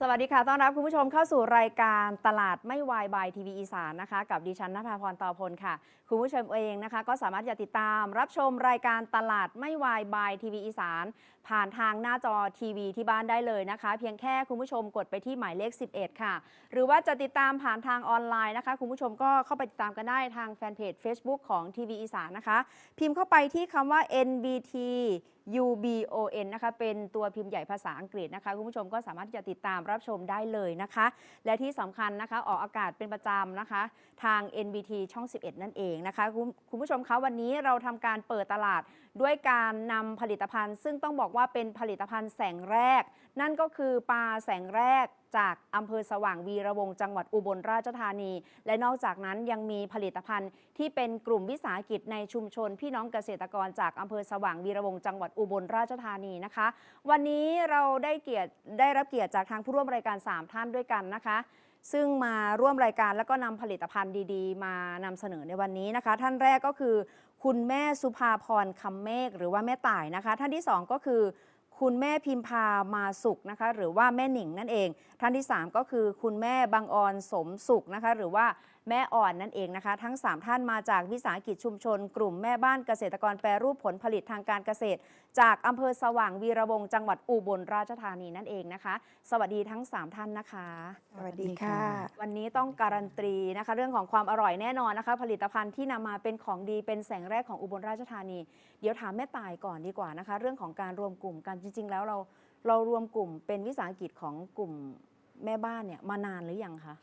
สวัสดีค่ะ ต้อนรับคุณผู้ชมเข้าสู่รายการตลาดไม่วายบายทีวีอีสานนะคะ กับดิฉันนภาพรตอพลค่ะ คุณผู้ชมเองนะคะ ก็สามารถจะติดตามรับชมรายการตลาดไม่วายบายทีวีอีสานผ่านทางหน้าจอทีวีที่บ้านได้เลยนะคะ เพียงแค่คุณผู้ชมกดไปที่หมายเลข 11 ค่ะ หรือว่าจะติดตามผ่านทางออนไลน์นะคะ คุณผู้ชมก็เข้าไปติดตามกันได้ทางแฟนเพจ Facebook ของทีวีอีสานนะคะ พิมพ์เข้าไปที่คำว่า NBT UBON นะคะเป็นตัวพิมพ์ใหญ่ภาษาอังกฤษนะคะคุณผู้ชมก็สามารถที่จะติดตามรับชมได้เลยนะคะ และที่สำคัญนะคะออกอากาศเป็นประจำนะคะ ทาง NBT ช่อง 11 นั่นเองนะคะคุณคุณผู้ชมคะวันนี้เราทำการเปิดตลาดด้วยการนำผลิตภัณฑ์ ซึ่งต้องบอกว่าเป็นผลิตภัณฑ์แสงแรก นั่นก็คือปลาแสงแรก จากอำเภอสว่างวีระวงศ์จังหวัดอุบลราชธานี และนอกจากนั้นยังมีผลิตภัณฑ์ที่เป็นกลุ่มวิสาหกิจในชุมชน พี่น้องเกษตรกรจากอำเภอสว่างวีระวงศ์จังหวัดอุบลราชธานีนะคะ วันนี้เราได้เกียรติได้รับเกียรติจากทางผู้ร่วมรายการ 3 ท่านด้วยกันนะคะซึ่งมาร่วมรายการแล้วก็นำผลิตภัณฑ์ดีๆ มานำเสนอในวันนี้นะคะ ท่านแรกก็คือ คุณแม่สุภาพรคำเมฆหรือว่าแม่ต่ายนะคะ ท่านที่สองก็คือ คุณแม่พิมพามาสุขนะคะ หรือว่าแม่หนิงนั่นเอง ท่านที่ 3 ก็คือคุณแม่บางออนสมสุขนะคะ หรือว่า แม่อ่อนนั่นเองนะคะ ทั้ง 3 ท่านมาจากวิสาหกิจชุมชน กลุ่มแม่บ้านเกษตรกรแปรรูปผลผลิตทางการเกษตร จากอำเภอสว่างวีระวงศ์จังหวัดอุบลราชธานีนั่นเองนะคะ สวัสดีทั้ง 3 ท่านนะคะ สวัสดีค่ะ วันนี้ต้องการันตีนะคะ เรื่องของความอร่อยแน่นอนนะคะ ผลิตภัณฑ์ที่นำมาเป็นของดีเป็นแสงแรกของอุบลราชธานี เดี๋ยวถามแม่ตายก่อนดีกว่านะคะ เรื่องของการรวมกลุ่มกันจริง ๆ แล้วเราเรารวมกลุ่มเป็นวิสาหกิจของกลุ่มแม่บ้านเนี่ยมานานหรือยังคะ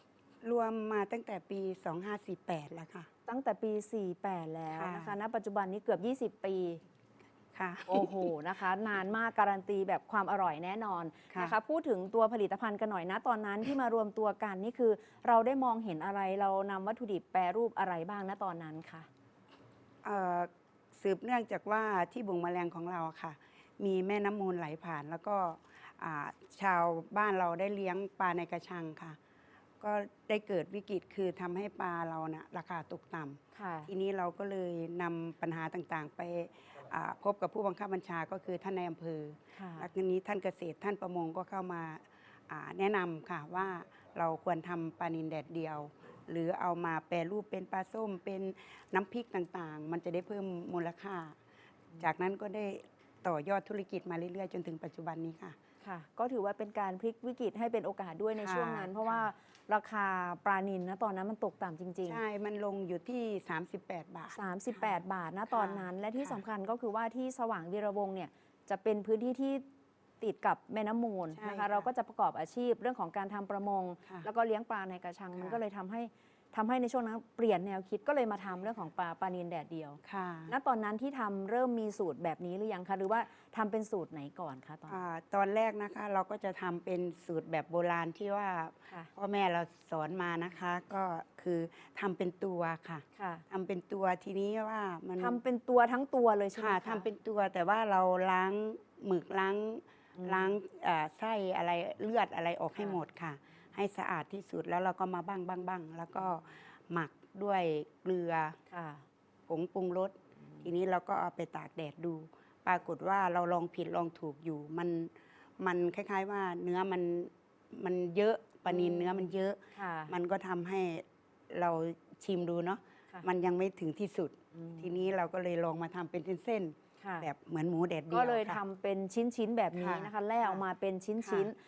รวมมาตั้งแต่ปี 2548 แล้วค่ะ ตั้งแต่ปี 48 แล้วนะคะ ค่ะ ณ ปัจจุบันนี้เกือบ 20 ปี ค่ะ โอ้โห นะคะ นานมากการันตีแบบความอร่อยแน่นอนค่ะ นะคะ พูดถึงตัวผลิตภัณฑ์กันหน่อยนะ ตอนนั้นที่มารวมตัวกันนี่คือ เราได้มองเห็นอะไร เรานำวัตถุดิบแปรรูปอะไรบ้างนะตอนนั้นค่ะ เอ่อสืบเนื่องจากว่าที่บุงแมลงของเราอะค่ะ มีแม่น้ำมูลไหลผ่านแล้วก็อ่าชาวบ้านเราได้เลี้ยงปลาในกระชังค่ะ ก็ได้เกิดวิกฤตคือทำให้ปลาเรานะ่ะราคาตกต่ำค่ะทีนี้เราก็เลยนำปัญหาต่างๆ ไปอ่าพบกับผู้บังคับบัญชาก็คือท่านในอำเภอ ค่ะ แล้วทีนี้ท่านเกษตรท่านประมงก็เข้ามาอ่าแนะนำค่ะว่าเราควรทำปลานินแดดเดียว หรือเอามาแปรรูปเป็นปลาส้มเป็นน้ำพริกต่างๆ มันจะได้เพิ่มมูลค่า จากนั้นก็ได้ต่อยอดธุรกิจมาเรื่อยๆ จนถึงปัจจุบันนี้ค่ะ ค่ะ ก็ถือว่าเป็นการพลิกวิกฤตให้เป็นโอกาสด้วยในค่ะช่วงนั้น เพราะว่าค่ะราคาปลานินนะตอนนั้นมันตกต่ำจริงใช่ มันลงอยู่ที่ 38 บาทๆ38 บาทนะตอนนั้น และที่ค่ะ สำคัญก็คือว่าที่สว่างวีระวงศ์เนี่ยจะเป็นพื้นที่ที่ติดกับแม่น้ำมูลใช่นะคะค่ะเราก็จะประกอบอาชีพเรื่องของการทำประมง ค่ะแล้วก็เลี้ยงปลาในกระชัง มันค่ะก็เลยทำให้ ทำให้ในช่วงนั้นเปลี่ยนแนวคิดก็เลยมาทำเรื่องของปลาปลานินแดดเดียวค่ะณตอนนั้นที่ทำเริ่มมีสูตรแบบนี้หรือยังคะหรือว่าทำเป็นสูตรไหนก่อนคะตอนนั้นอ่าตอนแรกนะคะเราก็จะทำเป็นสูตรแบบโบราณที่ว่าค่ะพ่อแม่เราสอนมานะคะ ก็คือทำเป็นตัวค่ะค่ะทำเป็นตัวทีนี้ว่ามันทำเป็นตัวทั้งตัวเลยใช่ไหมค่ะคะทำเป็นตัวแต่ว่าเราล้างหมึกล้างอืมล้างอ่าไส้อะไรเลือดอะไรออกให้ค่ะหมดค่ะ ให้สะอาดที่สุดแล้วเราก็มาบ้างบ้างบ้างแล้วก็หมักด้วยเกลือค่ะ ผงปรุงรสทีนี้เราก็เอาไปตากแดดดู ปรากฏว่าเราลองผิดลองถูกอยู่ มันมันคล้ายๆว่าเนื้อมันมันเยอะปลานินอืมเนื้อมันเยอะ ค่ะมันก็ทำให้เราชิมดูเนาะค่ะมันยังไม่ถึงที่สุด อืม ทีนี้เราก็เลยลองมาทำเป็นเส้น ค่ะๆแบบเหมือนหมูแดดเดียวก็เลยค่ะ ทำเป็นชิ้นๆแบบนี้ค่ะนะคะแล่ออกมาเป็นชิ้น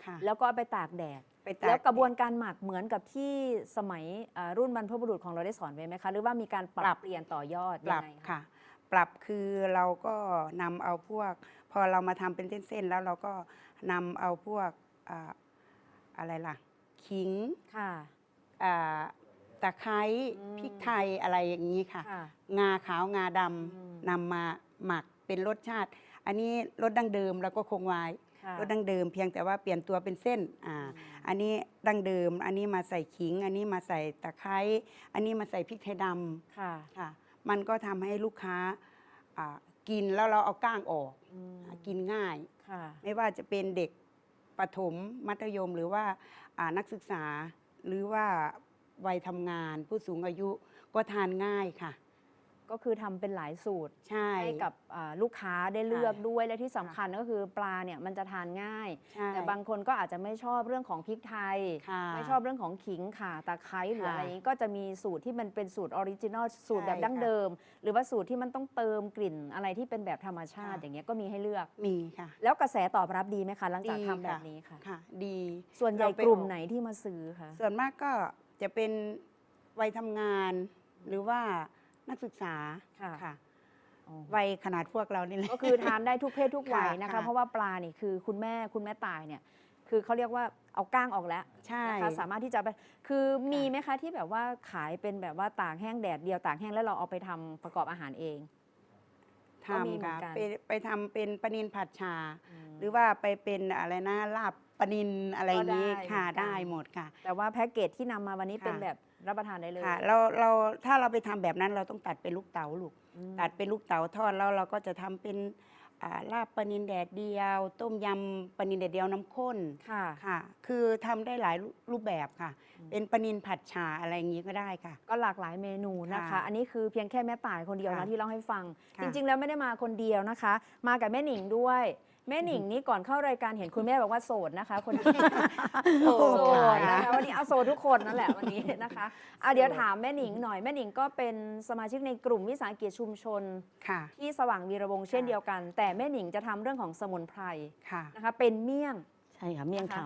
ค่ะ ๆ แล้วก็เอาไปตากแดด ไปตากแล้วกระบวนการหมักเหมือนกับที่สมัยอ่ารุ่นบรรพบุรุษของเราได้สอนไว้ไหมคะ หรือว่ามีการปรับเปลี่ยนต่อยอดปยัรับงไงคะ ค่ะ ปรับคือเราก็นำเอาพวก พอเรามาทำเป็นเส้นๆแล้วเราก็นำเอาพวกอ่าอะไรล่ะขิงค่ะ อ่าตะไคร้อืม พริกไทยอะไรอย่างนี้ค่ะ ค่ะ งาขาวงาดอืมำนำมาหมัก เป็นรสชาติ อันนี้รสดั้งเดิมแล้วก็คงไว้ค่ะรสดั้งเดิมเพียงแต่ว่าเปลี่ยนตัวเป็นเส้นอ่าอืมอันนี้ดั้งเดิม อันนี้มาใส่ขิง อันนี้มาใส่ตะไคร้อันนี้มาใส่พริกไทยดำค่ะค่ะ มันก็ทำให้ลูกค้าอ่ากินแล้วเราเอาก้างออกอืมกินง่ายค่ะไม่ว่าจะเป็นเด็กประถมมัธยมหรือว่าอ่านักศึกษาหรือว่าวัยทำงานผู้สูงอายุก็ทานง่ายค่ะ ก็คือทำเป็นหลายสูตรใช่ ให้กับอ่าลูกค้าได้เลือกด้วยและที่สำคัญก็คือปลาเนี่ยมันจะทานง่าย ใช่ แต่บางคนก็อาจจะไม่ชอบเรื่องของพริกไทย ค่ะไม่ชอบเรื่องของขิงข่าตะไคร้หรือค่ะอะไรอย่างนี้ก็จะมีสูตรที่มันเป็นสูตรออริจินอลสูตรแบบใช่ดั้งค่ะ เดิม หรือว่าสูตรที่มันต้องเติมกลิ่นอะไรที่เป็นแบบธรรมชาติค่ะอย่างเงี้ยก็มีให้เลือก มีค่ะ แล้วกระแสตอบรับดีไหมคะหลังจากดีทำแบบค่ะนี้ค่ะ ค่ะ ดีส่วนใหญ่เราไปกลุ่มออกไหนที่มาซื้อคะส่วนมากก็จะเป็นวัยทำงาน หรือว่า นักศึกษาค่ะ ค่ะอ๋อวัยขนาดพวกเรานี่แหละ ก็คือทานได้ทุกเพศทุกวัยค่ะนะคะ ค่ะ เพราะว่าปลานี่คือคุณแม่คุณแม่ตายเนี่ย คือเขาเรียกว่าเอาก้างออกแล้วใช่ นะคะสามารถที่จะไปคือมีไหมคะที่แบบว่าขายเป็นแบบว่าตากแห้งแดดเดียวตากแห้งแล้วเราเอาไปทำประกอบอาหารเอง ก็มีเหมือทำค่ะนกัน ไปไปทำเป็นปลานินผัดชา หรือว่าไปเป็นอะไรนะลาบ ปลานินอะไรอย่างนี้ก็ได้ค่ะเหมือนกัน ได้หมดค่ะ แต่ว่าแพ็กเกจที่นำมาวันนี้ค่ะ เป็นแบบรับประทานได้เลยค่ะเราเราถ้าเราไปทำแบบนั้นเราต้องตัดเป็นลูกเต๋าลูก อืมตัดเป็นลูกเต๋าทอดแล้วเราก็จะทำเป็นอ่าลาบปลานินแดดเดียว ต้มยำปลานินแดดเดียวน้ำข้นค่ะ ค่ะ คือทำได้หลายรูปแบบค่ะ อืม เป็นปลานินผัดชาอะไรอย่างนี้ก็ได้ค่ะ ก็หลากหลายเมนูนะคะ ค่ะอันนี้คือเพียงแค่แม่ต่ายคนเดียวนะค่ะที่เล่าให้ฟัง ค่ะจริง ๆ แล้วไม่ได้มาคนเดียวนะคะ มากับแม่หนิงด้วย แม่หนิงนี่ก่อนเข้ารายการเห็นคุณแม่บอกว่าโสดนะคะ คนนี้โสดโสดค่ะนะคะวันนี้เอาโสดทุกคนนั่นแหละวันนี้นะคะอะเดี๋ยวถามแม่หนิงหน่อยแม่หนิงก็เป็นสมาชิกในกลุ่มวิสาหกิจชุมชนค่ะที่สว่างวีระวงศ์เช่นค่ะเดียวกัน แต่แม่หนิงจะทำเรื่องของสมุนไพรค่ะนะคะเป็นเมี่ยงใช่ค่ะเมี่ยงนะคะค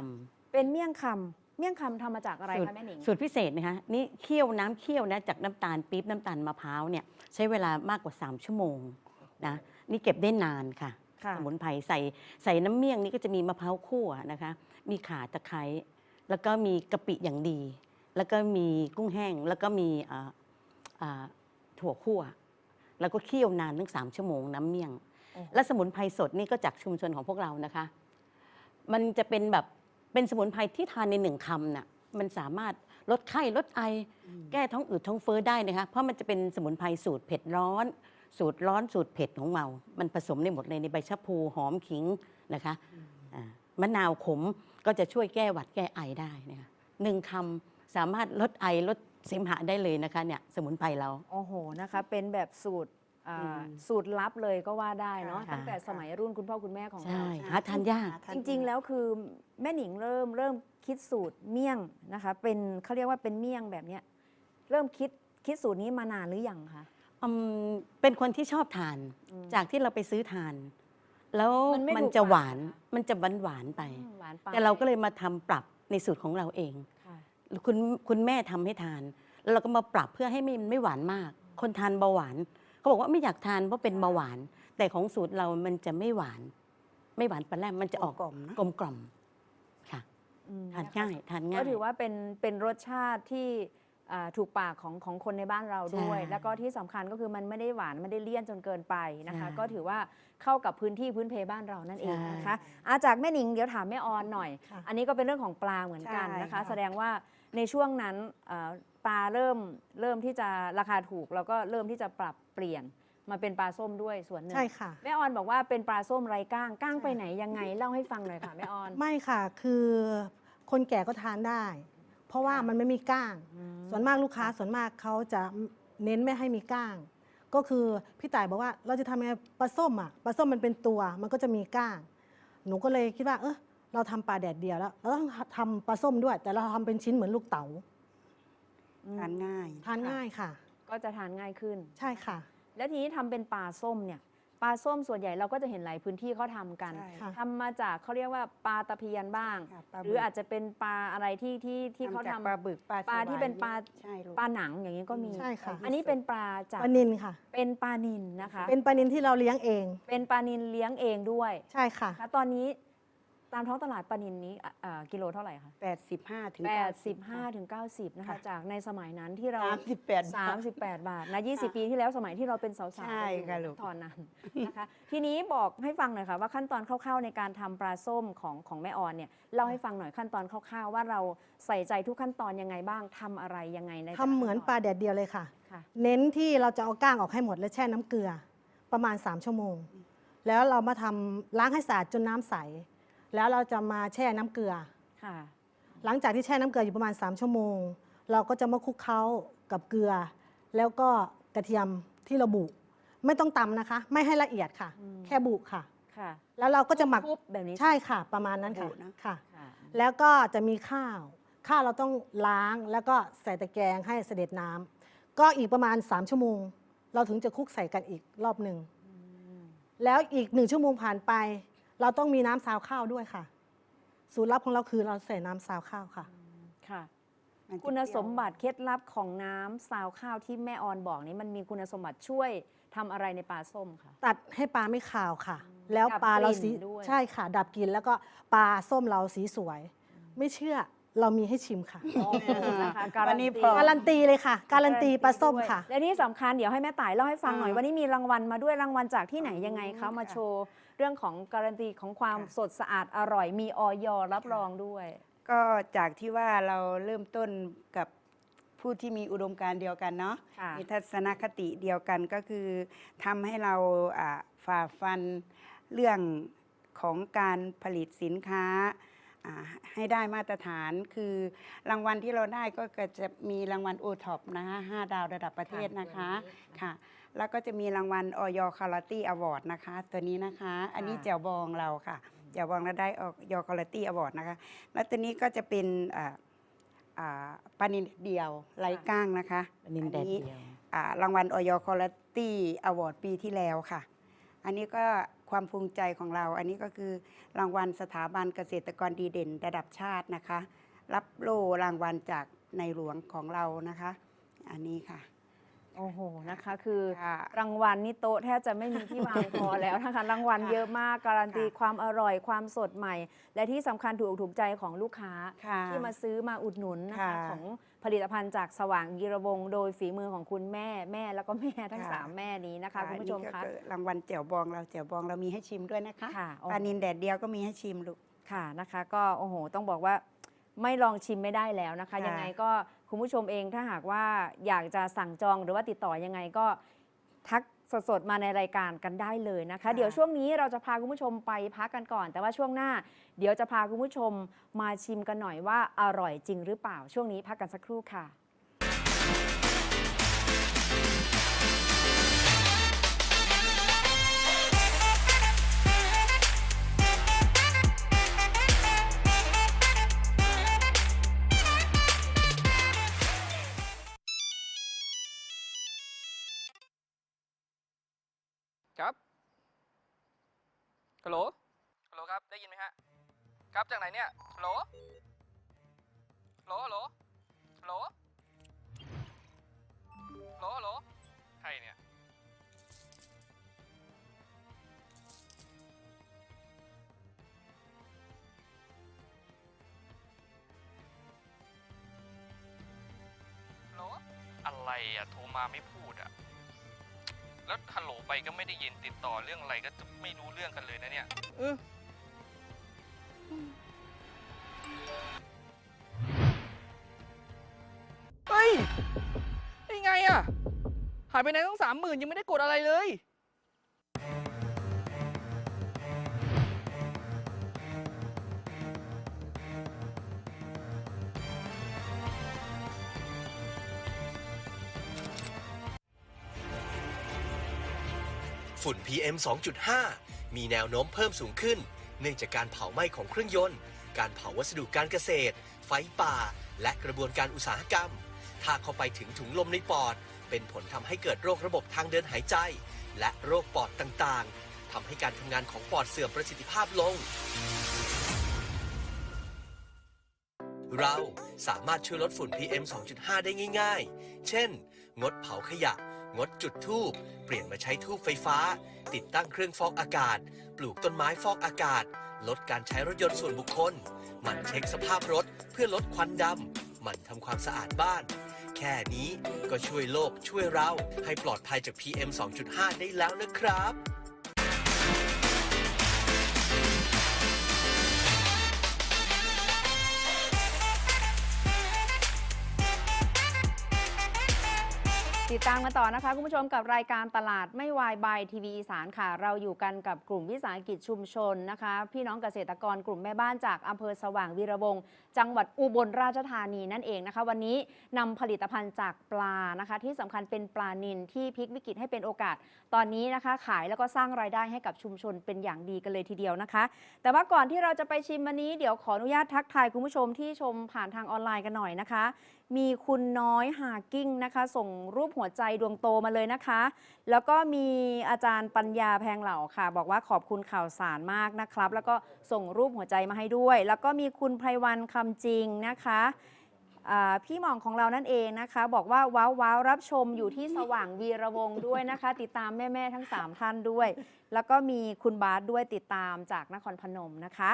เป็นเมี่ยงคำเมี่ยงคำทำมาจากอะไรสูตรคะแม่หนิงำสูตรพิเศษนะคะนี่เคี่ยวน้ำเคี่ยวนะจากน้ำตาลปี๊บน้ำตาลมะพร้าวเนี่ยใช้เวลามากกว่า 3 ชั่วโมงนะนี่เก็บได้นานค่ะค่ะ สมุนไพรใส่ใส่น้ำเมี่ยงนี่ก็จะมีมะพร้าวคั่วนะคะ มีข่าตะไคร้แล้วก็มีกะปิอย่างดี แล้วก็มีกุ้งแห้ง แล้วก็มีอ่าอ่าถั่วคั่ว แล้วก็เคี่ยวนานถึงสามชั่วโมงน้ำเมี่ยงโอ้โหและสมุนไพรสดนี่ก็จากชุมชนของพวกเรานะคะ มันจะเป็นแบบเป็นสมุนไพรที่ทานในหนึ่งคำน่ะมันสามารถลดไข้ลดไอ แก้ท้องอืดท้องเฟ้อได้นะคะ เพราะมันจะเป็นสมุนไพรสูตรเผ็ดร้อน สูตรร้อนสูตรเผ็ดของเรา มันผสมได้หมดเลยในใบชะพูหอมขิงนะคะอ่ามะนาวขมก็จะช่วยแก้หวัดแก้ไอได้นะคะหนึ่งคำสามารถลดไอลดเสมหะได้เลยนะคะเนี่ยสมุนไพรเราโอ้โหนะคะเป็นแบบสูตรอ่าอืมสูตรลับเลยก็ว่าได้เนาะค่ะตั้งแต่สมัยรุ่นคุณพ่อคุณแม่ของเราใช่หาทานยากจริง ๆ แล้วคือแม่หนิงเริ่มเริ่มคิดสูตรเมี่ยงนะคะเป็นเขาเรียกว่าเป็นเมี่ยงแบบเนี้ยเริ่มคิดคิดสูตรนี้มานานหรือยังคะ อืมเป็นคนที่ชอบทาน อืม จากที่เราไปซื้อทาน แล้วมันไม่มันถูกจะปากหวานเหรอคะ มันจะหวานหวานๆไป อืมหวานไปแต่เราก็เลยมาทำปรับในสูตรของเราเอง ค่ะ คุณคุณแม่ทำให้ทาน แล้วเราก็มาปรับเพื่อให้มันไม่หวานมาก คนทานเบาหวานเขาบอกว่าไม่อยากทานเพราะเป็นเบาหวาน แต่ของสูตรเรามันจะไม่หวาน ไม่หวานปลาแรมมันจะออกกลมๆนะ กลมกล่อมค่ะ อืมทานนะคะง่ายทานง่ายก็ถือว่าเป็นเป็นรสชาติที่อ่า ถูกปากของของคนในบ้านเราด้วยใช่แล้วก็ที่สำคัญก็คือมันไม่ได้หวานไม่ได้เลี่ยนจนเกินไปนะคะใช่ก็ถือว่าเข้ากับพื้นที่พื้นเพบ้านเรานั่นเองใช่นะคะอาจากแม่หนิงเดี๋ยวถามแม่ออนหน่อยค่ะอันนี้ก็เป็นเรื่องของปลาเหมือนกันใช่นะคะค่ะแสดงว่าในช่วงนั้นเอ่อปลาเริ่มเริ่มที่จะราคาถูก แล้วก็เริ่มที่จะปรับเปลี่ยนมาเป็นปลาส้มด้วยส่วนหนึ่งใช่ค่ะแม่ออนบอกว่าเป็นปลาส้มไร้ก้างก้างไปไหนยังไงเล่าให้ฟังหน่อยค่ะแม่ออนไม่ค่ะคือคนแก่ก็ทานได้ เพราะว่าค่ะมันไม่มีก้างอืมส่วนมากลูกค้าส่วนมากเขาจะเน้นไม่ให้มีก้าง ก็คือพี่ต่ายบอกว่าเราจะทำยังไงปลาส้มอะปลาส้มมันเป็นตัวมันก็จะมีก้าง หนูก็เลยคิดว่าเออเราทำปลาแดดเดียวแล้วเราต้องทำปลาส้มด้วย แต่เราทำเป็นชิ้นเหมือนลูกเต๋าทานง่าย ทานง่ายค่ะ ก็จะทานง่ายขึ้น ใช่ค่ะ แล้วทีนี้ทำเป็นปลาส้มเนี่ย ปลาส้มส่วนใหญ่เราก็จะเห็นหลายพื้นที่เขาทำกันใช่ค่ะทำมาจากเขาเรียกว่าปลาตะเพียนบ้าง ค่ะปลาหรืออาจจะเป็นปลาอะไรที่ที่ที่เขาจากทำปลาบึกปลาปลาที่เป็นปลา ใช่ลูก ปลาหนังอย่างนี้ก็มี ใช่ค่ะ อันนี้เป็นปลาจากปลานินค่ะ เป็นปลานินนะคะ เป็นปลานินที่เราเลี้ยงเอง เป็นปลานินเลี้ยงเองด้วยใช่ค่ะ นะคะตอนนี้ ตามท้องตลาดปลานินนี้อะอ่ากิโลเท่าไหร่คะ85ถึง85ถึง90นะคะค่ะจากในสมัยนั้นที่เรา 38 38 บาทนะ20 ปีที่แล้วสมัยที่เราเป็นสาวๆใช่กันอยู่ค่ะลูก ตอนนั้นนะคะ ทีนี้บอกให้ฟังหน่อยค่ะว่าขั้นตอนคร่าวๆในการทำปลาส้มของของแม่ออนเนี่ยเล่าให้ฟังหน่อยขั้นตอนคร่าวๆ ว่าเราใส่ใจทุกขั้นตอนยังไงบ้างทำอะไรยังไงในแต่ละทำเหมือนขั้ตปลาแดดเดียวเลยค่ะ ค่ะ เน้นที่เราจะเอาก้างออกให้หมดและแช่น้ำเกลือประมาณ 3 ชั่วโมง แล้วเรามาทำล้างให้สะอาดจนน้ำใส แล้วเราจะมาแช่น้ำเกลือ ค่ะ หลังจากที่แช่น้ำเกลืออยู่ประมาณ 3 ชั่วโมง เราก็จะมาคลุกเคล้ากับเกลือ แล้วก็กระเทียมที่เราบุ ไม่ต้องตำนะคะ ไม่ให้ละเอียดค่ะ อืม แค่บุค่ะ ค่ะแล้วเราก็จะหมัก ทุบๆแบบนี้ใช่ค่ะ ประมาณนั้นค่ะบุนะ ค่ะ ค่ะ แล้วก็จะมีข้าว ข้าวเราต้องล้างแล้วก็ใส่ตะแกรงให้เสด็จน้ำก็อีกประมาณ 3 ชั่วโมง เราถึงจะคลุกใส่กันอีกรอบหนึ่ง แล้วอีกหนึ่งชั่วโมงผ่านไป เราต้องมีน้ำซาวข้าวด้วยค่ะ สูตรลับของเราคือเราใส่น้ำซาวข้าวค่ะ ค่ะ มันจะคุณเปรี้ยวสมบัติเคล็ดลับของน้ำซาวข้าวที่แม่ออนบอกนี้มันมีคุณสมบัติช่วยทำอะไรในปลาส้มค่ะ ตัดให้ปลาไม่ขาวค่ะ แล้วดับปลาเรากลิ่นสีด้วย ใช่ค่ะ ดับกลินแล้วก็ปลาส้มเราสีสวย ไม่เชื่อเรามีให้ชิมค่ะโอ้โหนะคะการัวันนนี้ตีพร้อม การันตีเลยค่ะ การันตีปลาส้มด้วยค่ะ และที่สำคัญเดี๋ยวให้แม่ต่ายเล่าให้ฟังหน่อยอ่า วันนี้มีรางวัลมาด้วยรางวัลจากที่ไหนยังไงคะค่ะมาโชว์ เรื่องของการันตีของความค่ะสดสะอาดอร่อย มีออยรับรองด้วย ก็จากที่ว่าเราเริ่มต้นกับผู้ที่มีอุดมการณ์เดียวกันเนาะค่ะมีทัศนคติเดียวกันก็คือทำให้เราอ่าฝ่าฟันเรื่องของการผลิตสินค้าอ่าให้ได้มาตรฐานคือรางวัลที่เราได้ก็จะมีรางวัลโอท็อปนะคะห้าดาวระดับประเทศนะคะค่ะ แล้วก็จะมีรางวัลออยคาราตี้อวอร์ดนะคะ ตัวนี้นะคะ อันนี้แจวบองเราค่ะแจวบองเราได้ออยคาราตี้อวอร์ดนะคะ แล้วตัวนี้ก็จะเป็นอ่าอ่าปลานินเดียวไร้ก้างนะคะอันนี้แดดเดียวอ่ารางวัลออยคอร์ตี้อวอร์ดปีที่แล้วค่ะ อันนี้ก็ความภูมิใจของเรา อันนี้ก็คือรางวัลสถาบันเกษตรกรดีเด่นระดับชาตินะคะ รับโล่รางวัลจากในหลวงของเรานะคะ อันนี้ค่ะ โอ้โหนะคะ คือค่ะรางวัลนี่โต๊ะแทบจะไม่มีที่วางพอแล้วนะคะรางวัลเยอะมากการันตีค่ะ ความอร่อยความสดใหม่ และที่สำคัญถูกอกถูกใจของลูกค้า ค่ะ ที่มาซื้อมาอุดหนุนนะคะ ค่ะของผลิตภัณฑ์จากสว่างยีระวงศ์โดยฝีมือของคุณแม่แม่แล้วก็แม่ทั้งค่ะ สามแม่นี้นะคะ คุณผู้ชมอันคะนี้ก็อรางวัลแจ่วบองเราแจ่วบองเรามีให้ชิมด้วยนะคะค่ะโอ้ ปลานินแดดเดียวก็มีให้ชิมลูก ค่ะนะคะ ก็โอ้โห ต้องบอกว่าไม่ลองชิมไม่ได้แล้วนะคะ ค่ะยังไงก็ คุณผู้ชมเองถ้าหากว่าอยากจะสั่งจองหรือว่าติดต่อยังไงก็ทักสดๆ มาในรายการกันได้เลยนะคะ เดี๋ยวช่วงนี้เราจะพาคุณผู้ชมไปพักกันก่อน แต่ว่าช่วงหน้า เดี๋ยวจะพาคุณผู้ชมมาชิมกันหน่อยว่าอร่อยจริงหรือเปล่าช่วงนี้พักกันสักครู่ค่ะ ได้ยินไหมฮะครับจากไหนเนี่ยฮัลโหลฮัลโหลฮัลโหลฮัลโหลฮัลโหลฮัลโหลใครเนี่ยฮัลโหลอะไรอะโทรมาไม่พูดอะแล้วฮัลโหลไปก็ไม่ได้ยินติดต่อเรื่องอะไรก็จะไม่รู้เรื่องกันเลยนะเนี่ย เออ หายไปไหนตั้งสามหมื่นยังไม่ได้กดอะไรเลย ฝุ่น PM 2.5 มีแนวโน้มเพิ่มสูงขึ้น เนื่องจากการเผาไหม้ของเครื่องยนต์ การเผาวัสดุการเกษตร ไฟป่า และกระบวนการอุตสาหกรรม ถ้าเข้าไปถึงถุงลมในปอด เป็นผลทำให้เกิดโรคระบบทางเดินหายใจ และโรคปอดต่างๆทำให้การทำงานของปอดเสื่อมประสิทธิภาพลง เราสามารถช่วยลดฝุ่น PM 2.5 ได้ง่ายๆ เช่น งดเผาขยะ งดจุดทูบ เปลี่ยนมาใช้ทูบไฟฟ้า ติดตั้งเครื่องฟอกอากาศ ปลูกต้นไม้ฟอกอากาศ ลดการใช้รถยนต์ส่วนบุคคล มันเช็คสภาพรถเพื่อลดควันดำมันทำความสะอาดบ้าน แค่นี้ก็ช่วยโลกช่วยเราให้ปลอดภัยจาก PM 2.5 ได้แล้วนะครับ ติดตามกันต่อนะคะคุณผู้ชมกับรายการตลาดไม่วายบายทีวีอีสานค่ะ เราอยู่กันกับกลุ่มวิสาหกิจชุมชนนะคะ พี่น้องเกษตรกรกลุ่มแม่บ้านจากอำเภอสว่างวีระวงศ์จังหวัดอุบลราชธานีนั่นเองนะคะ วันนี้นำผลิตภัณฑ์จากปลานะคะ ที่สำคัญเป็นปลานิลที่พลิกวิกฤตให้เป็นโอกาส ตอนนี้นะคะ ขายแล้วก็สร้างรายได้ให้กับชุมชนเป็นอย่างดีกันเลยทีเดียวนะคะ แต่ว่าก่อนที่เราจะไปชิมวันนี้เดี๋ยวขออนุญาตทักทายคุณผู้ชมที่ชมผ่านทางออนไลน์กันหน่อยนะคะมีคุณน้อยหากิ้งนะคะ ส่งรูปหัวใจดวงโตมาเลยนะคะ แล้วก็มีอาจารย์ปัญญาแพงเหล่าค่ะ บอกว่าขอบคุณข่าวสารมากนะครับ แล้วก็ส่งรูปหัวใจมาให้ด้วย แล้วก็มีคุณไพรวันคำจริงนะคะพี่หม่องของเรานั่นเองนะคะ บอกว่าว้าวว้าวรับชมอยู่ที่สว่างวีระวงด้วยนะคะ ติดตามแม่ ๆ ทั้ง 3 ท่านด้วย แล้วก็มีคุณบาสด้วยติดตามจากนครพนมนะคะ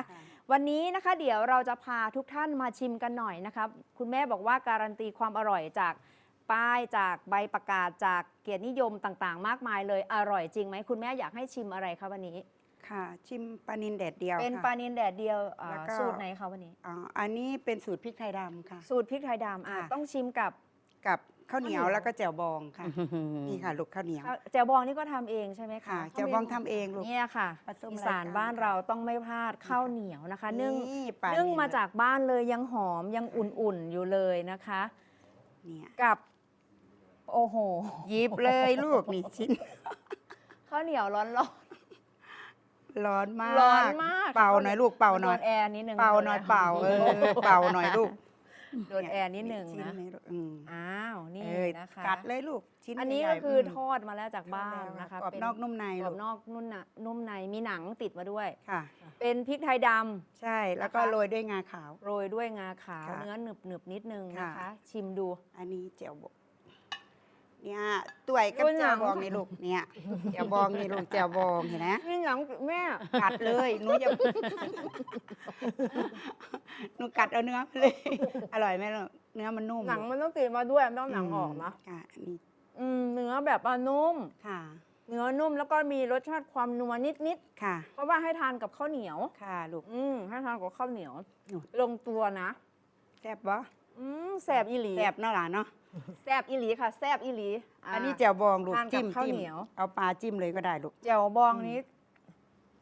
วันนี้นะคะเดี๋ยวเราจะพาทุกท่านมาชิมกันหน่อยนะครับคุณแม่บอกว่าการันตีความอร่อยจากป้ายจากใบประกาศจากเกียรตินิยมต่างๆ มากมายเลยอร่อยจริงไหมคุณแม่อยากให้ชิมอะไรคะวันนี้ ค่ะชิมปลานินแดดเดียวเป็นค่ะปลานินแดดเดียวอ่าแล้วก็สูตรไหนคะวันนี้ อ๋ออันนี้เป็นสูตรพริกไทยดำค่ะ สูตรพริกไทยดำอะค่ะ ต้องชิมกับกับ ข้าวเหนียวข้าวเหนียวแล้วก็แจ่วบองค่ะ นี่ค่ะลูกข้าวเหนียวข้าวแจ่วบองนี่ก็ทำเองใช่ไหมคะค่ะแจ่วบองทำเองลูก เนี่ยค่ะปลาส้มอีสานรายการบ้านเราต้องไม่พลาดข้าวเหนียวนะคะนึ่งปลนึ่งนิลมาจากบ้านเลยยังหอมยังอุ่นๆอยู่เลยนะคะ เนี่ยกับโอ้โหหยิบเลยลูกนี่ชิ้น ข้าวเหนียวร้อนร้อนร้อนมาก ร้อนมาก เป่าหน่อยลูกเป่าหน่อย โดแอร์นิดนึงเป่าหน่อยเป่าเออเป่าหน่อยลูก โดนแอร์นิดนึงชิ้นะเลยลูกอืมอ้าวนี่เอ้ยนะคะ กัดเลยลูกชิ้นอันนี้ใหก็ญ่ๆคือม ทอดมาแล้วจากบ้านนะคะกรอบเป็นนอกนุ่มในกรลูอบกนอกนุ่มนะนุ่มในมีหนังติดมาด้วย ค่ะ เป็นพริกไทยดำ ใช่แล้วก็นะคะ โรยด้วยงาขาว โรยด้วยงาขาวค่ะเนื้อหนึบหนึบๆนิดนึงนะคะ ค่ะ ชิมดู อันนี้แจ่วบอง เนี่ยตัวยกับตัวหนัแจ่วง บองนี่ลูกเนี่ยแจ่วบองนี่ลูกแจ่วบองเห็นไหมนี่หนังแม่กัดเลยหนูจะหนูกัดเอาเนื้อมาเลย อร่อยไหมลูกเนื้อมันนุ่มหนังมันต้องติดมาด้วยไม่ต้องหนังออกนะค่ะอันนี้อืมเนื้อแบบว่านุ่ม ค่ะเนื้อนุ่มแล้วก็มีรสชาติความนัวนิดค่ะๆเพราะว่าให้ทานกับข้าวเหนียว ค่ะลูก อืมให้ทานกับข้าวเหนียวนู่นลงตัวนะ แซ่บบ่อืมแสบอีหลีแซ่บเนาะหลานเนาะ แสบอีหลีค่ะแสบอีหลีาอันนี้แจ่วบองลูกทานกับจิ้มข้าวจิ้มเหนียว เอาปลาจิ้มเลยก็ได้ลูก แจ่วบองอืมนี้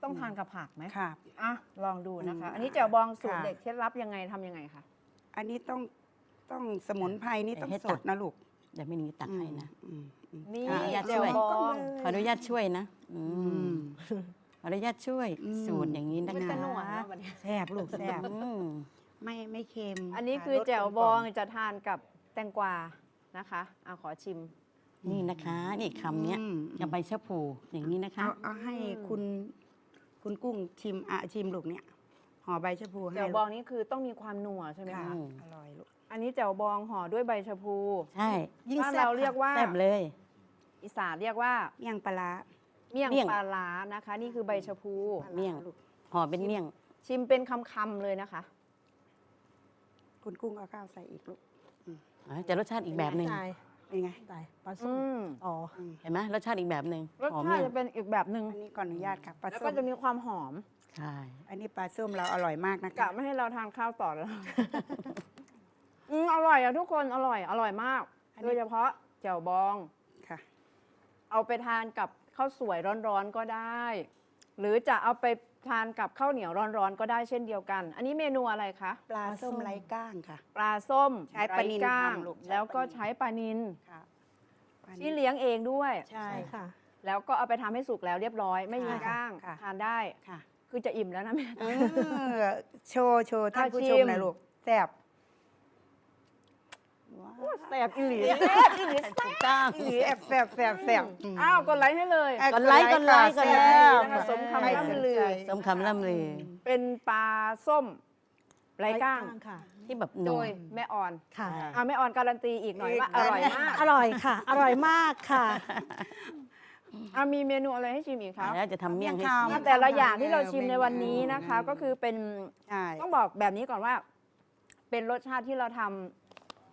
ต้องทานกับผักไหมค่ะ อะลองดูนะคะอืมอันนี้แจ่วบองสูตรค่ะ เด็ดเคล็ดลับยังไงทำยังไงคะอันนี้ต้องต้องสมุนไพรนี่ต้องให้สตัดกนะลูกเดี๋ยวไม่มีตักให้นะ อืมอืมนี่อะขออนุญาตแจ่วช่วย บองขออนุญาตช่วยนะอือืม ม ขออนุญาตช่วยอืม สูตรอย่างนี้นะไม่คะสนุกนะวันนี้ แซ่บลูกแซ่บอืม ไม่ไม่เค็มอันนี้ะคือรสแจ่วกลมบกล่อมงจะทานกับแตงกวา นะคะเอาขอชิม นี่นะคะ นี่คำเนี้ยอืมจะใบชะพูอย่างนี้นะคะ เอาเอาให้อืมคุณ คุณกุ้งชิมอะชิมลูกเนี่ยห่อใบชะพูให้แจ่วบองนี้คือต้องมีความนัวใช่ไหมค่ะคะอืม อร่อยลูก อันนี้แจ่วบองห่อด้วยใบชะพูใช่ยิ่งบ้านแซ่บเราเรียกว่าแซ่บเลย อีสานเรียกว่าเมี่ยงปลาร้าเมี่ยงเมี่ยง ปลาร้านะคะ นี่คือใบชะพูเมี่ยงลูกห่อเป็นเมี่ยงชิมเป็นคำๆเลยนะคะ คุณกุ้งเอาข้าวใส่อีกลูก อ๋อจะรสชาติอีกแบบหนึ่งตายเป็นไงตายปลาส้อืมมอ๋ออืมเห็นไหมรสชาติอีกแบบหนึ่งรสหอมชาเมี่ติยงจะเป็นอีกแบบหนึ่งอันนี้ขออนุญาตค่ะปลาแล้วส้ก็มจะมีความหอมใช่อันนี้ปลาส้มเราอร่อยมากนะกะคะไม่ให้เราทานข้าวต่อแล้ว อืมอร่อยอะทุกคนอร่อย อร่อยมากโดยเฉพาะแจ่วบอง ค่ะ เอาไปทานกับข้าวสวยร้อนๆก็ได้ หรือจะเอาไป ทานกับข้าวเหนียวร้อนๆก็ได้เช่นเดียวกัน อันนี้เมนูอะไรคะปลาส้มไร้ก้างค่ะ ปลาส้มใช้ปลานิลไร้ก้างทำลูกใช้แล้วก็ปลานิล ใช้ปลานิลค่ะปลาที่นิลเลี้ยงเองด้วยใช่ใช่ ค่ะ แล้วก็เอาไปทำให้สุกแล้วเรียบร้อย ไม่มีค่ะก้างค่ะ ทานได้ ค่ะคือจะอิ่มแล้วนะแม่ เออโชว์โชว์ท่านผู้ชมชิมหน่อยลูกแซ่บว้าว แสบอีหลีแสบอีหลีถูกต้องอีหลีแอบแซ่บแซ่บแซ่บมอ้าวกดไลค์ให้เลยอะกดไลค์กดไลค์ค่ะกดไลค์แซ่บนะคะสมคำให้ล่ำลือสนใจสมคำล่ำลือ เป็นปลาส้มไร้ก้างค่ะที่แบบโดนัวยแม่อ่อนค่ะเอาแม่อ่อนการันตีอีกหน่อยว่าอร่อยมากอร่อยค่ะ อร่อยมากค่ะเอามีเมนูอะไรให้ชิมอีกคะแล้วจะทำเมี่ยงให้เมี่ยงกินคำแต่ละอย่างที่เราชิมในวันนี้นะคะ ก็คือเป็นใช่ต้องบอกแบบนี้ก่อนว่า เป็นรสชาติที่เราทำ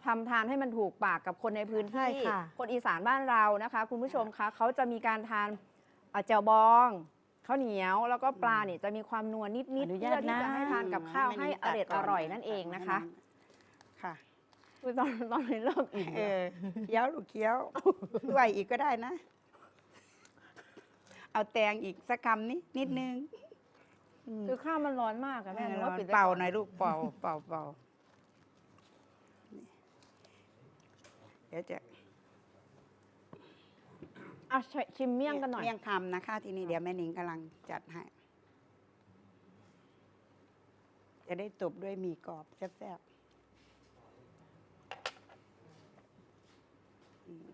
ทำทานให้มันถูกปากกับคนในพื้นใช่ที่ค่ะ คนอีสานบ้านเรานะคะ คุณผู้ชมคะเขาจะมีการทานอะแจ่วบองข้าวเหนียว แล้วก็ปลาเนี่ยจะมีความนัวนิดๆอนุเพื่ญาตอที่จะนะให้ทานกับข้าวให้อร่อยอร่อยนั่นเองนะคะค่ะคือตอนตอนนี้เริ่มอิ่มเอแล้ว อเคี้ยวลูกเคี้ยวด้วยอีกก็ได้นะ เอาแตงอีกสักคำนี้นิดนึงมคือข้าวมันร้อนมากอะแม่เออนึกว่าปิดไว้เป่าก่หน่อยลูกเป่าเป่าเป่า เดี๋ยวจะอะชิมเมี่ยงกันหน่อย เมี่ยงคำนะคะ ทีนี้เดี๋ยวแม่นิงกำลังจัดให้ จะได้ตบด้วยหมี่กรอบแซ่บๆอืม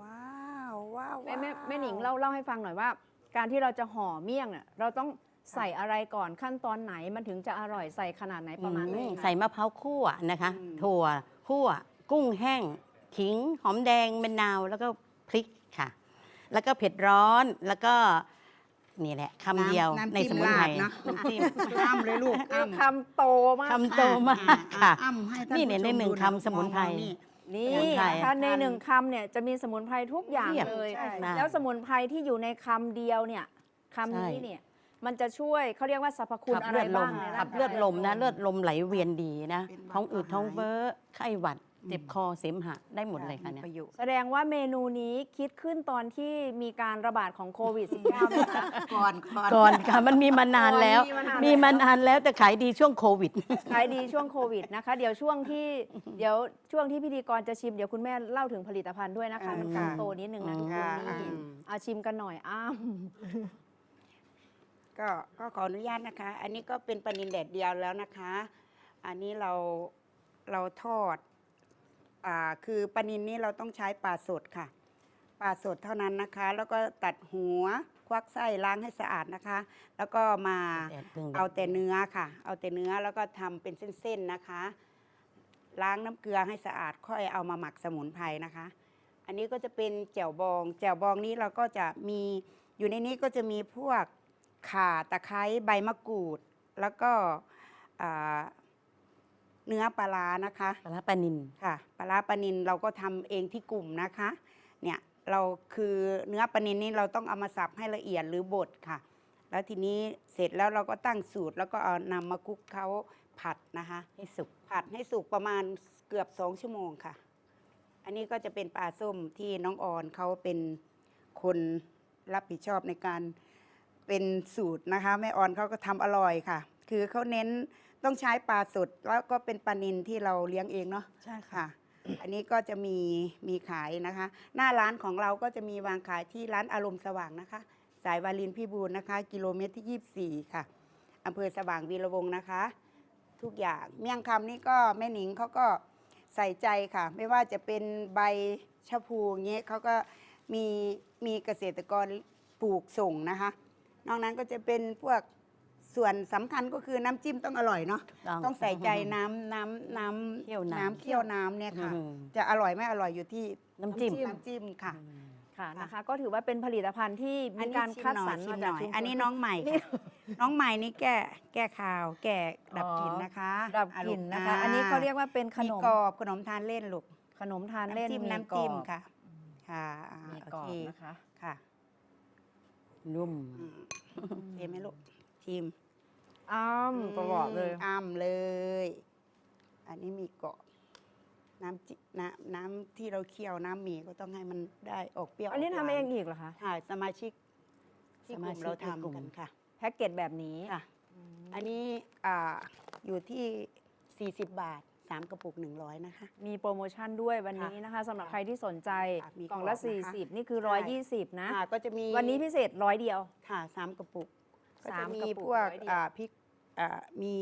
ว้าวว้าวแม่แม่ว้าวแม่หนิงเล่าเล่าให้ฟังหน่อยว่า การที่เราจะห่อเมี่ยงเนี่ยเราต้องใส่อะไรก่อนขั้นตอนไหนมันถึงจะอร่อยใส่ขนาดไหนประมาณไหนอืมคะใส่มะพร้าวคั่วนะคะอืมถั่วคั่ว กุ้งแห้งขิงหอมแดงมะนาวแล้วก็พริกค่ะ แล้วก็เผ็ดร้อนแล้วก็นี่แหละคำเดียวน้ำในจิ้สมุนไพรราดเนาะน้ำจิ้มอ้ำเลยลูกคืออ้ำคำโตมากคำโตมากค่ะอ้ำให้ท่านนี่เนี่ยผู้ชในหนึ่งดูะคำสมุนไพรมองๆนี่นี่สมุนไพรนะคะในหนึ่งคำเนี่ยจะมีสมุนไพรทุกอย่างเพียบเลยใช่แล้วสมุนไพรที่อยู่ในคำเดียวเนี่ยคำนี้ใช่เนี่ยมันจะช่วยเขาเรียกว่าสรรพคุณขับอะเลืไรอดลบ้างมในขัร่าบงกายเลือดลมนะเลือดลมไหลเวียนดีนะเป็นเบาท้องอืดก็หายท้องเฟ้อไข้หวัด เจ็บคอเสมหะได้หมดเลยค่ะเนี่ย ประโยชน์แสดงว่าเมนูนี้คิดขึ้นตอนที่มีการระบาดของโควิด -19 นะคะ ก่อนก่อนก่อนค่ะมันมีมานานแล้วมีมานานแล้วมีมานานแล้วแต่ขายดีช่วงโควิด ขายดีช่วงโควิดนะคะ เดี๋ยวช่วงที่เดี๋ยวช่วงที่พิธีกรจะชิม เดี๋ยวคุณแม่เล่าถึงผลิตภัณฑ์ด้วยนะคะมันค่ะคำโตนิดนึงนะทุกคนค่ะนี่อืมเอาชิมกันหน่อยอ้าม ก็ก็ขออนุญาตนะคะ อันนี้ก็เป็นปลานินแดดเดียวแล้วนะคะ อันนี้เราเราทอด อ่าคือปลานินนี้เราต้องใช้ปลาสดค่ะปลาสดเท่านั้นนะคะ แล้วก็ตัดหัวควักไส้ล้างให้สะอาดนะคะ แล้วก็มาเอาแต่เนื้อค่ะ เอาแต่เนื้อแล้วก็ทำเป็นเส้นๆนะคะ ล้างน้ำเกลือให้สะอาดค่อยเอามาหมักสมุนไพรนะคะ อันนี้ก็จะเป็นแจ่วบองแจ่วบองนี้เราก็จะมีอยู่ในนี้ก็จะมีพวกข่าตะไคร้ใบมะกรูด แล้วก็อ่า เนื้อปลาร้านะคะปลาร้าปลานินค่ะปลาร้าปลานินเราก็ทำเองที่กลุ่มนะคะเนี่ยเราคือเนื้อปลานินนี่เราต้องเอามาสับให้ละเอียดหรือบดค่ะ แล้วทีนี้เสร็จแล้วเราก็ตั้งสูตร แล้วก็เอานำมาคลุกเคล้าผัดนะคะ ให้สุกผัดให้สุกประมาณเกือบสองชั่วโมงค่ะ อันนี้ก็จะเป็นปลาส้มที่น้องออนเขาเป็นคนรับผิดชอบในการเป็นสูตรนะคะแม่ออนเขาก็ทำอร่อยค่ะ คือเขาเน้น ต้องใช้ปลาสดแล้วก็เป็นปลานินที่เราเลี้ยงเองเนาะใช่ค่ะค่ะ อันนี้ก็จะมีมีขายนะคะ หน้าร้านของเราก็จะมีวางขายที่ร้านอารมณ์สว่างนะคะ สายวารินพิบูลนะคะ กิโลเมตรที่ 24 ค่ะอำเภอสว่างวีระวงศ์นะคะ ทุกอย่างเมี่ยงคำนี่ก็แม่หนิงเขาก็ใส่ใจค่ะ ไม่ว่าจะเป็นใบชะพูอย่างเงี้ยเขาก็มีมีเกษตรกรปลูกส่งนะคะ นอกนั้นก็จะเป็นพวก ส่วนสำคัญก็คือน้ำจิ้มต้องอร่อยเนาะต้องต้องใส่ใจน้ำน้ำน้ำเคี่ยวน้ำ เคี่ยวน้ำเนี่ยค่ะ อืม จะอร่อยไม่อร่อยอยู่ที่น้ำจิ้ม น้ำจิ้มค่ะ ค่ะนะคะ ก็ถือว่าเป็นผลิตภัณฑ์ที่มีการชิมคัดหน่อยสรรชิมามหจากน่อยชุมชนอันนี้น้องใหม่ค่ะน้องใหม่นี่แก้แก้ข่าวแก้ดับกลิ่นนะคะดับกลิ่นนะคะ อันนี้เขาเรียกว่าเป็นขมีนมกรอบขนมทานเล่นลูกขนมทานเล่นน้ำจิ้มมีน้ำจิ้มกรอบค่ะ ค่ะอ่ามีโอกรอบเคนะคะ ค่ะนุ่มอืมเห็นไหมลูกชิม อ้ามกรอบเลย อ้ำเลย อันนี้มีเกาะ น้ำจิน้ำน้ำที่เราเคี่ยวน้ำหมี่ก็ต้องให้มันได้ออกเปรี้ยวอันนี้กหทำวาเองอีกเหรอคะค่ะสมาชิกที่กลุ่มสมาชิกเราในกลุ่มทำกันค่ะ แพ็กเกจแบบนี้ค่ะ อันนี้อ่าอยู่ที่ 40 บาท3กระปุก 100 นะคะ มีโปรโมชั่นด้วยวันนี้นะคะสำหรับใครที่สนใจค่ะมีกล่องละกรอบนะคะ40 นี่คือใช่120 นะอ่าก็จะมีวันนี้พิเศษร้อยเดียว ค่ะ 3 กระปุก ก็สาจะมมีกระปุกพวกร้อยเดียวอ่าพริก อ่ามี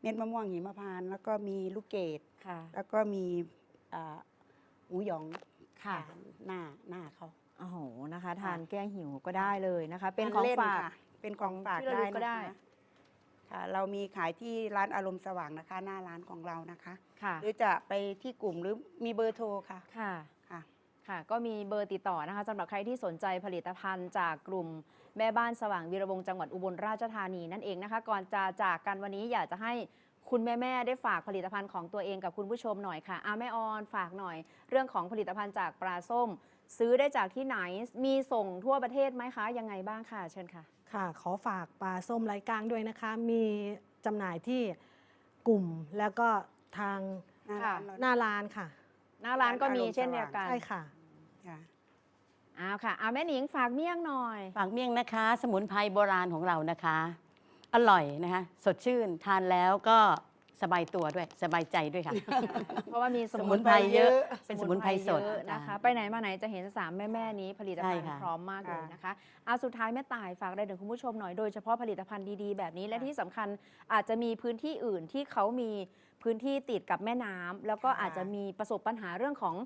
เม็ดมะม่วงหิมพานต์แล้วก็มีลูกเกดค่ะ แล้วก็มีอ่าหมูหยองค่ะ หน้าหน้าเขาโอ้โหนะคะค่ะทานแก้หิวก็ได้เลยนะคะ เป็นขทาองล่ฝาก ค่ะเป็นของฝากที่ระลึได้กก็นะได้ คะค่ะ เรามีขายที่ร้านอารมณ์สว่างนะคะ หน้าร้านของเรานะคะ ค่ะหรือจะไปที่กลุ่มหรือมีเบอร์โทรค่ะ ค่ะ ค่ะค่ะ ก็มีเบอร์ติดต่อนะคะสำหรับใครที่สนใจผลิตภัณฑ์จากกลุ่มแม่บ้านสว่างวีระวงศ์จังหวัดอุบลราชธานีนั่นเองนะคะ ก่อนจะจากกันวันนี้อยากจะให้คุณแม่ๆได้ฝากผลิตภัณฑ์ของตัวเองกับคุณผู้ชมหน่อยค่ะอาแม่ออนฝากหน่อย เรื่องของผลิตภัณฑ์จากปลาส้ม ซื้อได้จากที่ไหนมีส่งทั่วประเทศไหมคะยังไงบ้างค่ะ เชิญค่ะค่ะ ขอฝากปลาส้มไร้กลางด้วยนะคะ มีจำหน่ายที่กลุ่มแล้วก็ทางหน้าค่ะร้านเราหน้าร้านค่ะ หน้าร้านก็มีอารมณ์เช่นเดียวกันใช่ค่ะค่ะ อ้าวค่ะเอาแม่หนิงฝากเมี่ยงหน่อย ฝากเมี่ยงนะคะ สมุนไพรโบราณของเรานะคะ อร่อยนะคะ สดชื่นทานแล้วก็สบายตัวด้วยสบายใจด้วยค่ะ เพราะว่ามีสสมุมุนนไพไพรรเยเยอะอะ เป็นสมุนไพรสดเยอะนะคะ ไปไหนมาไหนจะเห็นสามแม่แม่ๆนี้ผลิตภัณฑ์ใช่ค่ะพร้อมมากเลยค่ะนะคะเอาสุดท้ายแม่ต่ายฝากอะไรถึงคุณผู้ชมหน่อยโดยเฉพาะผลิตภัณฑ์ดีๆแบบนี้และที่สำคัญอาจจะมีพื้นที่อื่นที่เขามีพื้นที่ติดกับแม่น้ำแล้วก็อาจจะมีประสบปัญหาเรื่องของ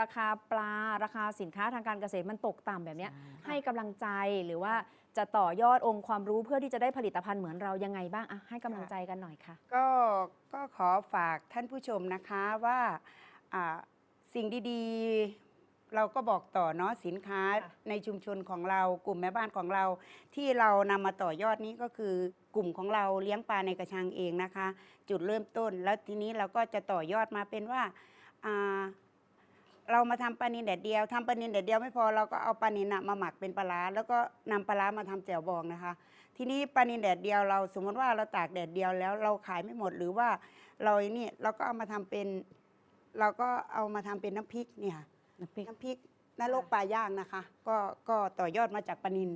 ราคาปลาราคาสินค้าทางการเกษตรมันตกต่ำแบบเนี้ยให้กำลังใจหรือว่าจะต่อยอดองค์ความรู้เพื่อที่จะได้ผลิตภัณฑ์เหมือนเรายังไงบ้างอะให้กำลังใจกันหน่อยค่ะ ก็ก็ขอฝากท่านผู้ชมนะคะว่าอ่าสิ่งดีๆ เราก็บอกต่อเนาะสินค้าค่ะ ในชุมชนของเรา กลุ่มแม่บ้านของเรา ที่เรานำมาต่อยอดนี้ก็คือกลุ่มของเราเลี้ยงปลาในกระชังเองนะคะ จุดเริ่มต้น แล้วทีนี้เราก็จะต่อยอดมาเป็นว่าอ่า เรามาทำปลานินแดดเดียวทำปลานินแดดเดียวไม่พอเราก็เอาปลานินน่ะมาหมักเป็นปลาร้าแล้วก็นำปลาร้ามาทำแจ่วบองนะคะ ทีนี้ปลานินแดดเดียวเราสมมติว่าเราตากแดดเดียวแล้วเราขายไม่หมดหรือว่าเราไอ้นี่เราก็เอามาทำเป็น เราก็เอามาทำเป็นน้ำพริกเนี่ยค่ะ น้ำพริก น้ำพริกนรกปลาย่างนะคะ ก็ก็ต่อยอดมาจากปลานิน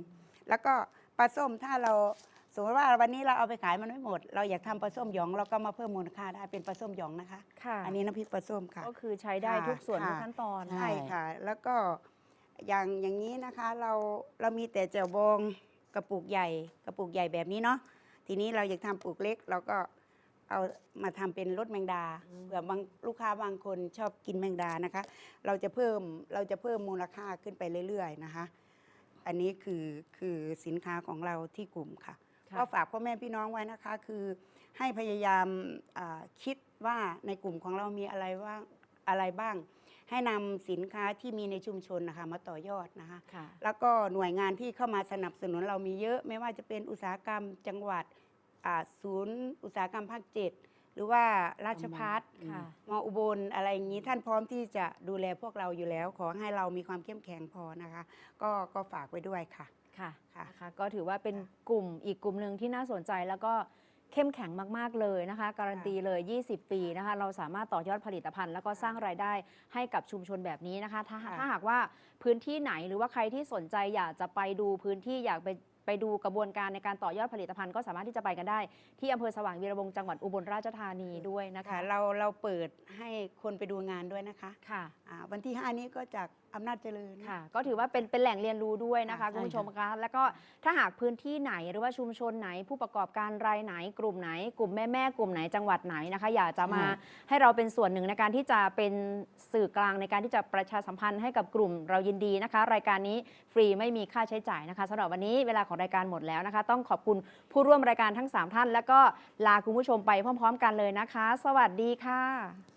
แล้วก็ปลาส้มถ้าเรา สมมติว่าวันนี้เราเอาไปขายมันไม่หมด เราอยากทำปลาส้มหยองเราก็มาเพิ่มมูลค่าได้เป็นปลาส้มหยองนะคะ ค่ะอันนี้น้ำพริกปลาส้มค่ะ ก็คือใช้ได้ค่ะทุกส่วนทุกค่ะขั้นตอน ใช่ค่ะ แล้วก็อย่างอย่างนี้นะคะเราเรามีแต่แจ่วบองกระปุกใหญ่กระปุกใหญ่แบบนี้เนาะทีนี้เราอยากทำปลูกเล็ก เราก็เอามาทำเป็นรสแมงดาเผื่อบางลูกค้าบางคนชอบกินแมงดานะคะ เราจะเพิ่มเราจะเพิ่มมูลค่าขึ้นไปเรื่อยๆนะคะ อันนี้คือคือสินค้าของเราที่กลุ่มค่ะค่ะ ก็ฝากพ่อแม่พี่น้องไว้นะคะ คือให้พยายามอ่าคิดว่าในกลุ่มของเรามีอะไรว่าอะไรบ้าง ให้นำสินค้าที่มีในชุมชนนะคะมาต่อยอดนะคะค่ะแล้วก็หน่วยงานที่เข้ามาสนับสนุนเรามีเยอะ ไม่ว่าจะเป็นอุตสาหกรรมจังหวัดอ่าศูนย์ อุตสาหกรรมภาคเจ็ดหรือว่าราชพัฒค่ะมอุบลอะไรอย่างนี้ท่านพร้อมที่จะดูแลพวกเราอยู่แล้ว ขอให้เรามีความเข้มแข็งพอนะคะ ก็ก็ฝากไว้ด้วยค่ะ ค่ะค่ะนะคะก็ถือว่าเป็นกลุ่มอีกกลุ่มหนึ่งที่น่าสนใจแล้วก็เข้มแข็งมาก ๆ เลยนะคะ การันตีเลย 20 ปีนะคะ เราสามารถต่อยอดผลิตภัณฑ์ แล้วก็สร้างรายได้ให้กับชุมชนแบบนี้นะคะ ถ้าค่ะถ้าหากว่าพื้นที่ไหนหรือว่าใครที่สนใจอยากจะไปดูพื้นที่อยากไปไปดูกระบวนการในการต่อยอดผลิตภัณฑ์ก็สามารถที่จะไปกันได้ ที่อำเภอสว่างวีระวงศ์จังหวัดอุบลราชธานีด้วยนะคะค่ะเราเราเปิดให้คนไปดูงานด้วยนะคะค่ะอ่าวันที่ 5 นี้ก็จาก อำนาจเจริญ ค่ะ ก็ถือว่าเป็นเป็นแหล่งเรียนรู้ด้วยนะคะค่ะคุณผู้ชมคะแล้วก็ถ้าหากพื้นที่ไหนหรือว่าชุมชนไหน ผู้ประกอบการรายไหน กลุ่มไหน กลุ่มแม่แม่ๆกลุ่มไหนจังหวัดไหนนะคะ อยากจะมาให้เราเป็นส่วนหนึ่งในการที่จะเป็นสื่อกลางในการที่จะประชาสัมพันธ์ให้กับกลุ่มเรายินดีนะคะ รายการนี้ฟรีไม่มีค่าใช้จ่ายนะคะสำหรับวันนี้เวลาของรายการหมดแล้วนะคะ ต้องขอบคุณผู้ร่วมรายการทั้งสามท่าน แล้วก็ลาคุณผู้ชมไปพร้อม ๆ กันเลยนะคะ สวัสดีค่ะ